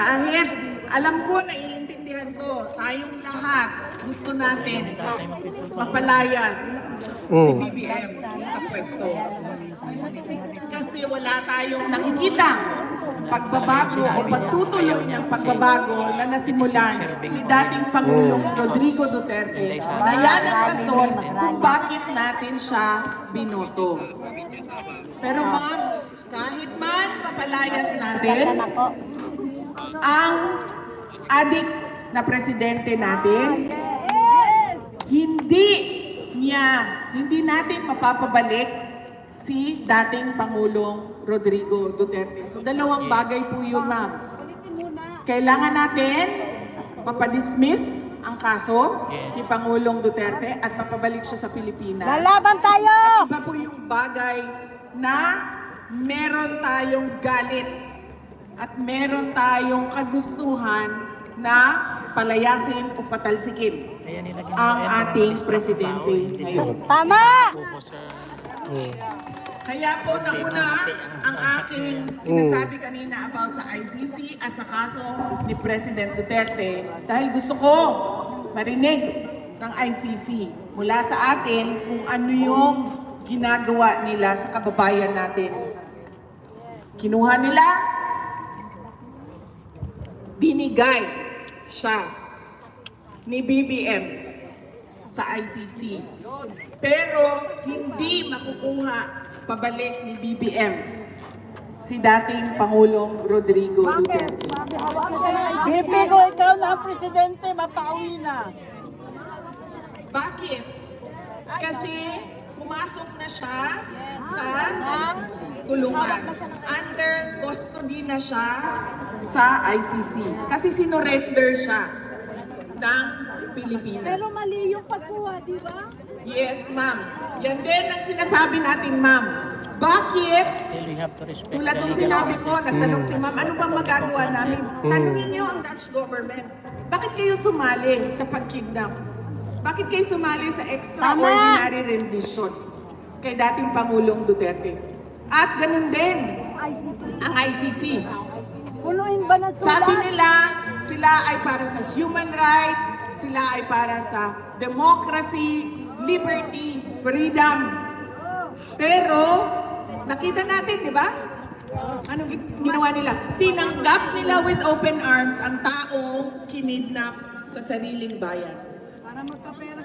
Kahit alam ko, naiintindihan ko, tayong lahat gusto natin mapalayas si Mm. BBM sa pwesto. Kasi wala tayong nakikita pagbabago o pagtutuloy ng pagbabago na nasimulan ni dating Pangulong Rodrigo Duterte na yan ang rason kung bakit natin siya binoto. Pero ma'am, kahit man mapalayas natin, ang adik na presidente natin, hindi niya, hindi natin mapapabalik si dating Pangulong Rodrigo Duterte. So dalawang bagay po yun, ma'am. Kailangan natin mapadismiss ang kaso ni Pangulong Duterte at mapabalik siya sa Pilipinas. Lalaban tayo! Iba po yung bagay na meron tayong galit at meron tayong kagustuhan na palayasin o patalsikin ang ating presidente ngayon. Tama! Kaya po nauna ang aking sinasabi kanina about sa ICC at sa kaso ni President Duterte dahil gusto ko marinig ng ICC mula sa atin kung ano yung ginagawa nila sa kababayan natin. Kinuha nila, binigay siya ni BBM sa ICC. Pero hindi makukuha pabalik ni BBM si dating Pangulong Rodrigo Duterte. Bibi ko, ikaw na ang presidente, mapauwi na. Bakit? Kasi pumasok na siya sa kulungan. Under custody na siya sa ICC. Kasi sinorender siya ng Pilipinas. Pero mali yung pagkuha, di ba? Yes, ma'am. Yan din ang sinasabi natin, ma'am. Bakit? Tulad ng sinabi ko, nagtanong si ma'am, ano bang magagawa namin? Tanungin niyo ang Dutch government. Bakit kayo sumali sa pagkidnap? Bakit kayo sumali sa extraordinary rendition kay dating Pangulong Duterte? At ganun din ICC. ang ICC. Punuin ba na sulat? Sabi nila, sila ay para sa human rights, sila ay para sa democracy, liberty, freedom. Pero, nakita natin, di ba? Gi- ginawa nila? Tinanggap nila with open arms ang taong kinidnap sa sariling bayan. Para magkapera